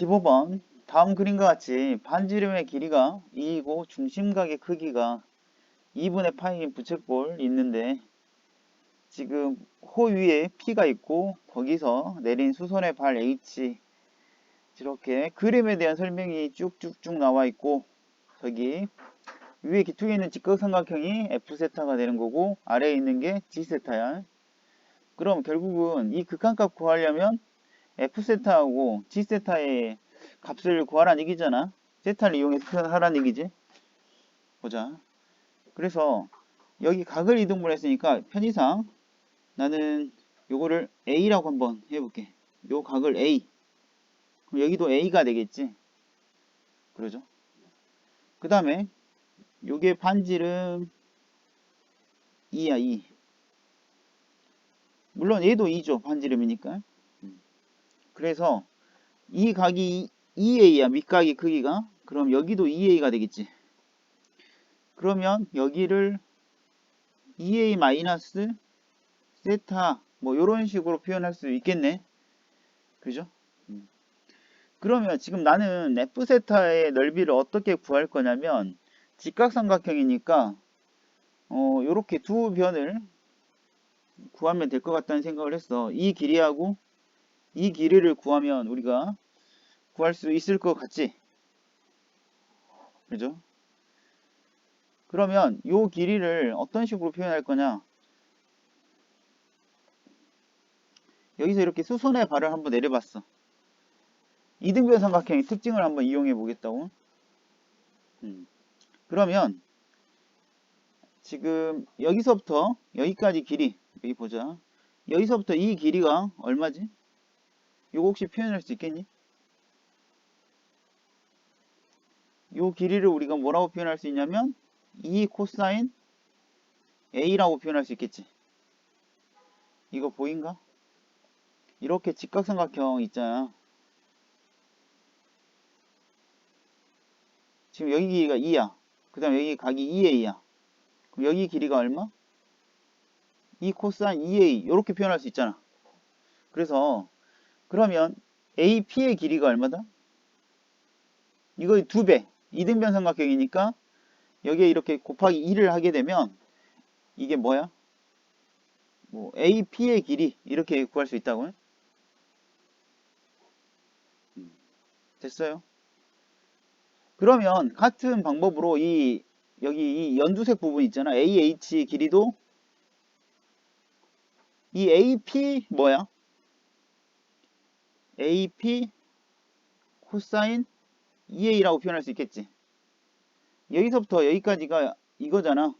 15번 다음 그림과 같이 반지름의 길이가 2이고 중심각의 크기가 2분의 파이인 부채꼴 있는데 지금 호 위에 P가 있고 거기서 내린 수선의 발 H 이렇게 그림에 대한 설명이 쭉쭉쭉 나와 있고 저기 위에 기퉁에 있는 직각삼각형이 F세타가 되는 거고 아래에 있는 게 G세타야. 그럼 결국은 이 극한값 구하려면 F세타하고 G세타의 값을 구하라는 얘기잖아. 세타를 이용해서 표현하라는 얘기지. 보자. 그래서 여기 각을 이등분했으니까 편의상 나는 요거를 A라고 한번 해볼게. 요 각을 A. 그럼 여기도 A가 되겠지. 그러죠. 그 다음에 요게 반지름 2야 2. 물론 얘도 2죠. 반지름이니까. 그래서 이 각이 2A야. 밑각의 크기가. 그럼 여기도 2A가 되겠지. 그러면 여기를 2A 마이너스 세타 뭐 이런 식으로 표현할 수 있겠네. 그죠? 음. 그러면 지금 나는 F세타의 넓이를 어떻게 구할 거냐면 직각삼각형이니까 어 요렇게 두 변을 구하면 될 것 같다는 생각을 했어. 이 길이하고 이 길이를 구하면 우리가 구할 수 있을 것 같지? 그죠? 그러면 이 길이를 어떤 식으로 표현할 거냐? 여기서 이렇게 수선의 발을 한번 내려봤어. 이등변 삼각형의 특징을 한번 이용해 보겠다고. 음. 그러면 지금 여기서부터 여기까지 길이 여기 보자. 여기서부터 이 길이가 얼마지? 이거 혹시 표현할 수 있겠니? 이 길이를 우리가 뭐라고 표현할 수 있냐면 2 코사인 A라고 표현할 수 있겠지. 이거 보인가? 이렇게 직각삼각형 있잖아. 지금 여기 길이가 2야. 그 다음 여기 각이 2A야. 그럼 여기 길이가 얼마? 2 코사인 2A 이렇게 표현할 수 있잖아. 그래서 그러면 AP의 길이가 얼마다? 이거 두 배. 이등변 삼각형이니까 여기에 이렇게 곱하기 2를 하게 되면 이게 뭐야? 뭐 AP의 길이 이렇게 구할 수 있다고요? 음, 됐어요? 그러면 같은 방법으로 이 여기 이 연두색 부분 있잖아. AH 길이도 이 AP 뭐야? AP 코사인 2A라고 표현할 수 있겠지. 여기서부터 여기까지가 이거잖아.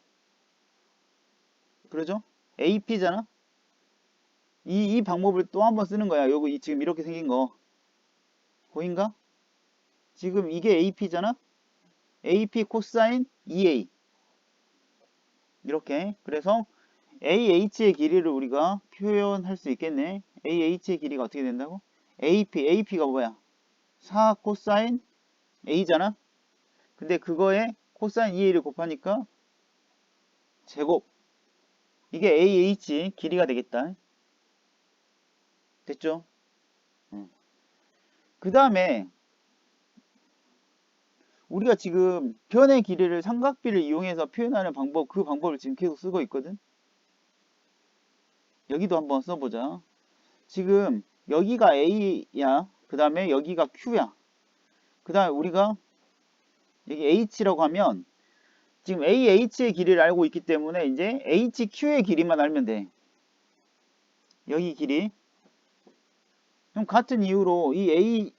그러죠? AP잖아? 이, 이 방법을 또 한 번 쓰는 거야. 요거 지금 이렇게 생긴 거. 보인가? 지금 이게 AP잖아? AP 코사인 2A. 이렇게. 그래서 AH의 길이를 우리가 표현할 수 있겠네. AH의 길이가 어떻게 된다고? AP, AP가 뭐야? 4 코사인 A잖아? 근데 그거에 코사인 2A를 곱하니까 제곱. 이게 AH 길이가 되겠다. 됐죠? 그 다음에 우리가 지금 변의 길이를 삼각비를 이용해서 표현하는 방법 그 방법을 지금 계속 쓰고 있거든. 여기도 한번 써보자. 지금 여기가 A야. 그 다음에 여기가 Q야. 그 다음에 우리가 여기 H라고 하면 지금 AH의 길이를 알고 있기 때문에 이제 HQ의 길이만 알면 돼. 여기 길이. 그럼 같은 이유로 이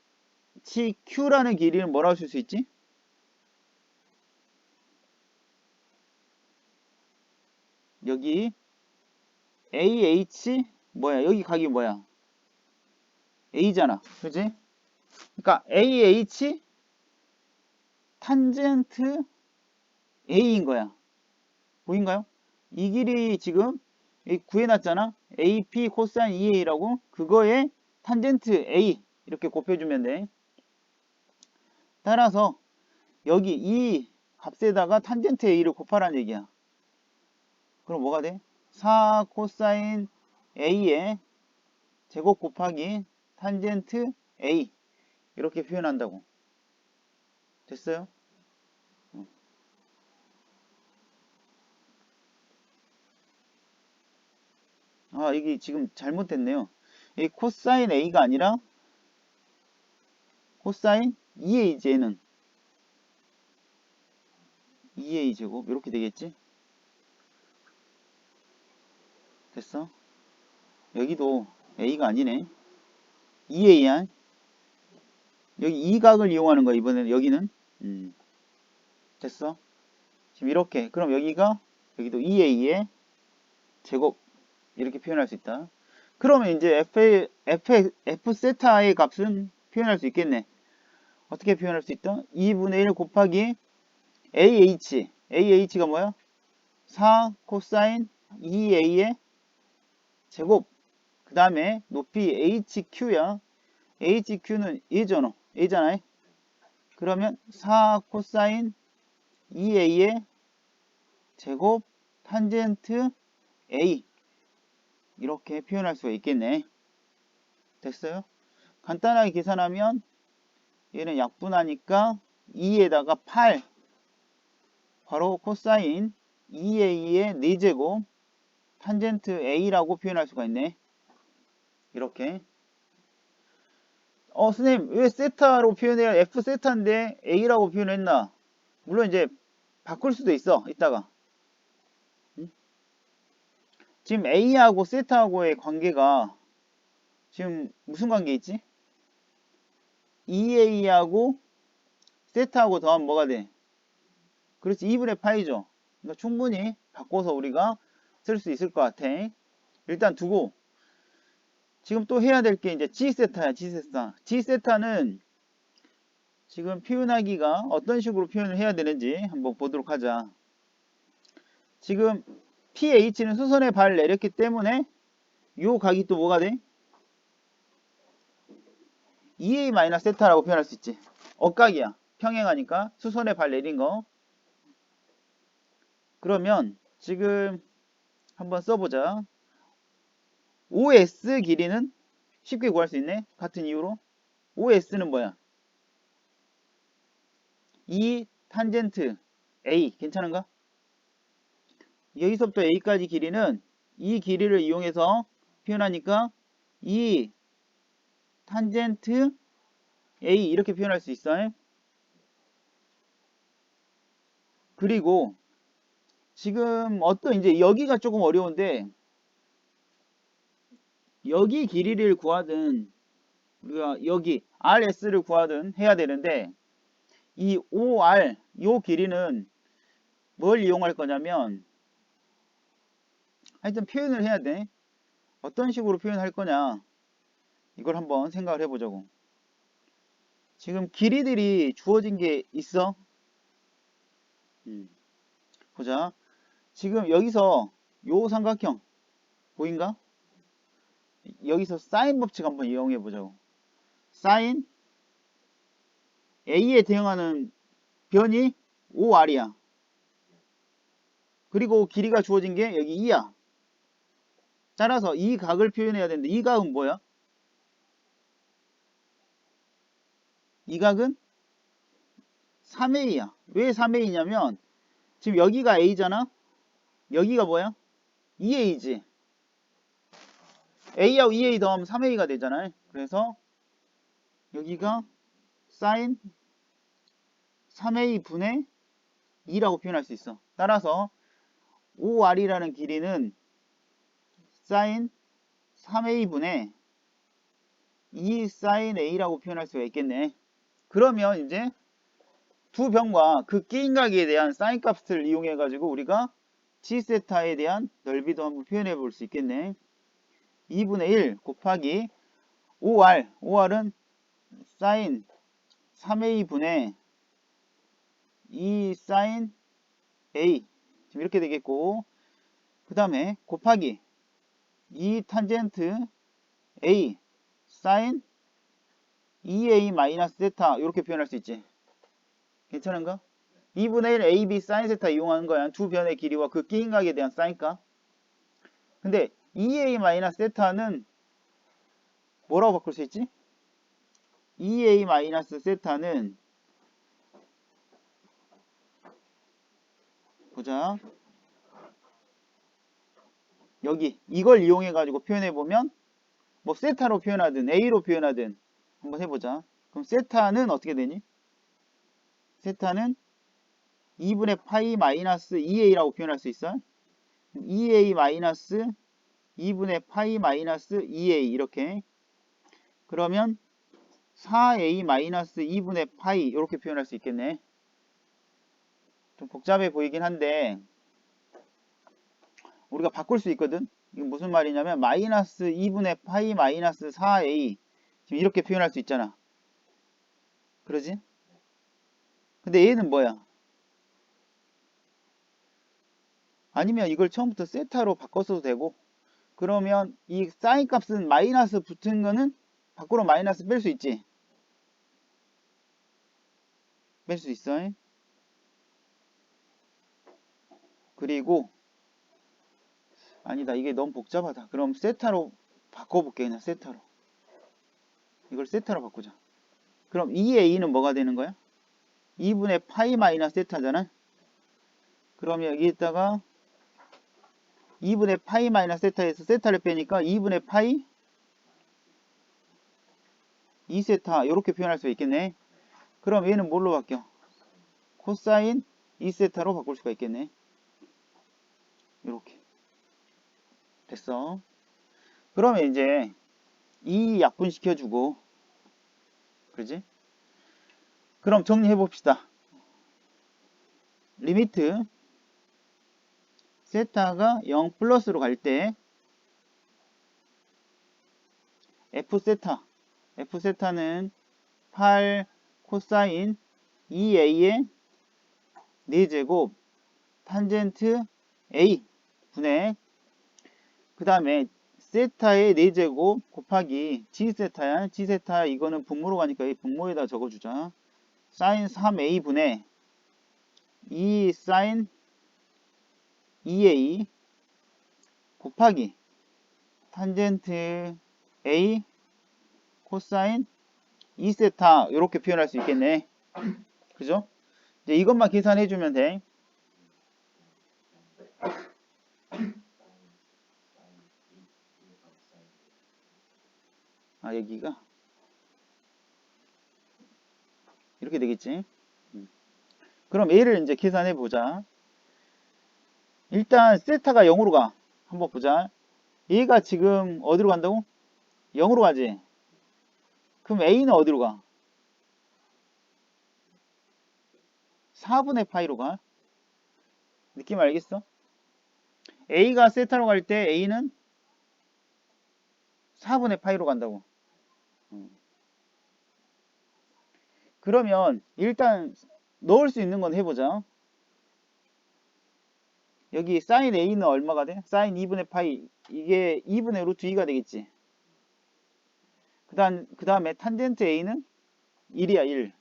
HQ라는 길이는 뭐라고 쓸 수 있지? 여기 AH 뭐야? 여기 각이 뭐야? A잖아. 그지? 그러니까 AH 탄젠트 A인 거야. 보인가요? 이 길이 지금 구해놨잖아. AP 코사인 2A라고 그거에 탄젠트 A 이렇게 곱해주면 돼. 따라서 여기 이 값에다가 탄젠트 A를 곱하라는 얘기야. 그럼 뭐가 돼? 4 코사인 A의 제곱 곱하기 탄젠트 A 이렇게 표현한다고. 됐어요? 어. 아, 이게 지금 잘못됐네요. 이 코사인 A가 아니라 코사인 2AJ는 2A 제곱 이렇게 되겠지? 됐어? 여기도 A가 아니네. 2A야. 여기 이 각을 이용하는 거야, 이번에는. 여기는. 음. 됐어? 지금 이렇게. 그럼 여기가, 여기도 2A의 제곱. 이렇게 표현할 수 있다. 그러면 이제 F, F, F 세타의 값은 표현할 수 있겠네. 어떻게 표현할 수 있다? 2분의 1 곱하기 AH. AH가 뭐야? 4 코사인 2A의 제곱. 그 다음에 높이 HQ야. HQ는 A잖아. A잖아. 그러면 4 코사인 2A의 제곱 탄젠트 A. 이렇게 표현할 수가 있겠네. 됐어요? 간단하게 계산하면 얘는 약분하니까 2에다가 8 바로 코사인 2a의 4제곱 탄젠트 a라고 표현할 수가 있네. 이렇게 어 선생님 왜 세타로 표현해야 f 세타인데 a라고 표현했나 물론 이제 바꿀 수도 있어 이따가 지금 a하고 세타하고의 관계가 지금 무슨 관계 있지? 2a하고 세타하고 더하면 뭐가 돼? 그렇지 2분의 파이죠. 그러니까 충분히 바꿔서 우리가 쓸 수 있을 것 같아. 일단 두고 지금 또 해야 될 게 이제 G세타야 G세타. G세타는 지금 표현하기가 어떤 식으로 표현을 해야 되는지 한번 보도록 하자. 지금 PH는 수선의 발 내렸기 때문에 요 각이 또 뭐가 돼? 2a-세타라고 표현할 수 있지. 억각이야. 평행하니까 수선의 발 내린 거. 그러면 지금 한번 써보자. OS 길이는 쉽게 구할 수 있네. 같은 이유로. OS는 뭐야? 이 탄젠트 A 괜찮은가? 여기서부터 A까지 길이는 이 길이를 이용해서 표현하니까 이 탄젠트 A 이렇게 표현할 수 있어요. 그리고 지금 어떤 이제 여기가 조금 어려운데 여기 길이를 구하든 우리가 여기 RS를 구하든 해야 되는데 이 OR 요 길이는 뭘 이용할 거냐면 하여튼 표현을 해야 돼. 어떤 식으로 표현할 거냐 이걸 한번 생각을 해보자고. 지금 길이들이 주어진 게 있어. 음. 보자. 지금 여기서 요 삼각형 보인가? 여기서 사인 법칙 한번 이용해 보자고. 사인 A에 대응하는 변이 5R이야. 그리고 길이가 주어진 게 여기 2야. 따라서 이 각을 표현해야 되는데 이 각은 뭐야? 이 각은 3A야. 왜 3A냐면 지금 여기가 A잖아? 여기가 뭐야? 2A지. A하고 2A 더하면 3A가 되잖아요. 그래서 여기가 사인 3A 분의 2라고 표현할 수 있어. 따라서 OR이라는 길이는 사인 3A 분의 2 사인 A라고 표현할 수가 있겠네. 그러면 이제 두 변과 그 끼인각에 대한 사인 값을 이용해 가지고 우리가 G세타에 대한 넓이도 한번 표현해 볼 수 있겠네. 2분의 1 곱하기 5R 5R은 사인 3A분의 2 사인 A 이렇게 되겠고 그 다음에 곱하기 2 탄젠트 A 사인 2a 마이너스 세타 이렇게 표현할 수 있지. 괜찮은가? 2분의 1 ab 사인 세타 이용하는 거야. 두 변의 길이와 그 끼인각에 대한 사인값. 근데 2a 마이너스 세타는 뭐라고 바꿀 수 있지? 2a 마이너스 세타는 보자. 여기 이걸 이용해 가지고 표현해 보면 뭐 세타로 표현하든 a로 표현하든 한번 해보자. 그럼 세타는 어떻게 되니? 세타는 2분의 파이 마이너스 2a라고 표현할 수 있어. 2a 마이너스 2분의 파이 마이너스 2a 이렇게 그러면 4a 마이너스 2분의 파이 이렇게 표현할 수 있겠네. 좀 복잡해 보이긴 한데 우리가 바꿀 수 있거든. 이게 무슨 말이냐면 마이너스 2분의 파이 마이너스 4a 지금 이렇게 표현할 수 있잖아. 그러지? 근데 얘는 뭐야? 아니면 이걸 처음부터 세타로 바꿨어도 되고 그러면 이 사인 값은 마이너스 붙은 거는 밖으로 마이너스 뺄 수 있지. 뺄 수 있어. 그리고 아니다 이게 너무 복잡하다 그럼 세타로 바꿔볼게 그냥 세타로 이걸 세타로 바꾸자 그럼 2a는 뭐가 되는 거야? 2분의 파이 마이너스 세타잖아 그러면 여기에다가 2분의 파이 마이너스 세타에서 세타를 빼니까 2분의 파이 2세타 이렇게 표현할 수 있겠네 그럼 얘는 뭘로 바뀌어? 코사인 2세타로 바꿀 수가 있겠네 이렇게 됐어. 그러면 이제 이 약분시켜주고 그러지? 그럼 정리해 봅시다. 리미트 세타가 0 플러스로 갈 때 f 세타 f 세타는 8 코사인 2a의 4제곱 탄젠트 a 분의 그 다음에 세타의 4제곱 곱하기 g세타야. G세타 이거는 분모로 가니까 이 분모에다 적어주자. 사인 3a분의 2 사인 2a 곱하기 탄젠트 a 코사인 2세타 이렇게 표현할 수 있겠네. 그죠? 이제 이것만 계산해 주면 돼. 아 여기가? 이렇게 되겠지? 음. 그럼 A를 이제 계산해 보자 일단 세타가 0으로 가 한번 보자 얘가 지금 어디로 간다고? 0으로 가지 그럼 A는 어디로 가? 4분의 파이로 가 느낌 알겠어? A가 세타로 갈 때 A는 4분의 파이로 간다고 그러면 일단 넣을 수 있는 건 해보자. 여기 사인 A는 얼마가 돼? 사인 2분의 파이 이게 2분의 루트 2가 되겠지. 그 다음, 그 다음에 탄젠트 A는 1이야 1.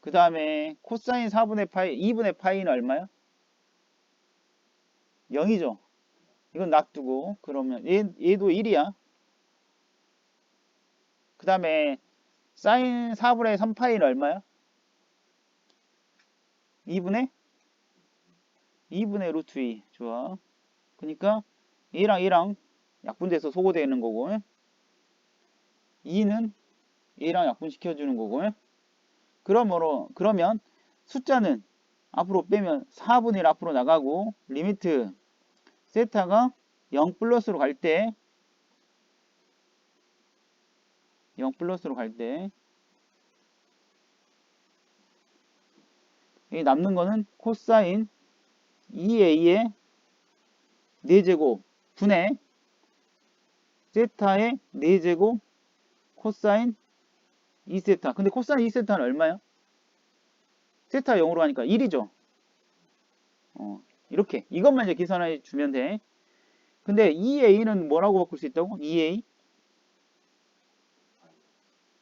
그 다음에 코사인 4분의 파이 2분의 파이는 얼마야? 0이죠. 이건 놔두고 그러면 얘, 얘도 1이야. 그 다음에 사인 4분의 3파이는 얼마야? 2분의 2분의 루트 2 좋아. 그러니까 1랑 1랑 약분돼서 소거되는 거고 2는 1랑 약분시켜주는 거고 그러므로 그러면 숫자는 앞으로 빼면 4분의 1 앞으로 나가고 리미트 세타가 0 플러스로 갈 때 0 플러스로 갈때이 남는 거는 코사인 2a의 4제곱 분의 세타의 4제곱 코사인 2세타 근데 코사인 2세타는 얼마야? 세타 0으로 하니까 1이죠 어, 이렇게 이것만 이제 계산해 주면 돼 근데 2a는 뭐라고 바꿀 수 있다고? 2a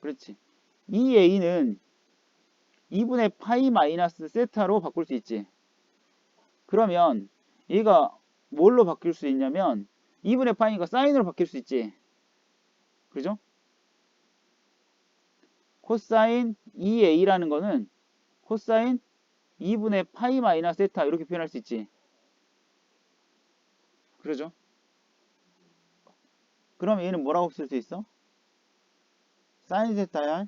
그렇지. 이 a는 2분의 파이 마이너스 세타로 바꿀 수 있지. 그러면 얘가 뭘로 바뀔 수 있냐면 2분의 파이니까 사인으로 바뀔 수 있지. 그죠? 코사인 2a라는 거는 코사인 2분의 파이 마이너스 세타 이렇게 표현할 수 있지. 그러죠? 그럼 얘는 뭐라고 쓸 수 있어? 사인 세타야.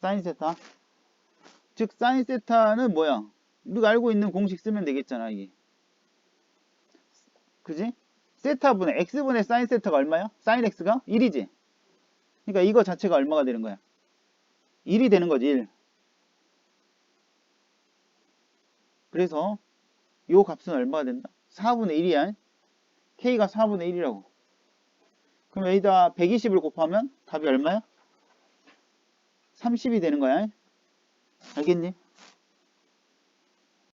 사인 세타. 즉 사인 세타는 뭐야? 우리가 알고 있는 공식 쓰면 되겠잖아, 이게. 그지? 세타분의 x분의 사인 세타가 얼마야? 사인 x가 1이지. 그러니까 이거 자체가 얼마가 되는 거야? 1이 되는 거지, 1. 그래서 요 값은 얼마가 된다? 4분의 1이야. k가 4분의 1이라고. 그럼 여기다 120을 곱하면 답이 얼마야? 30이 되는 거야. 알겠니?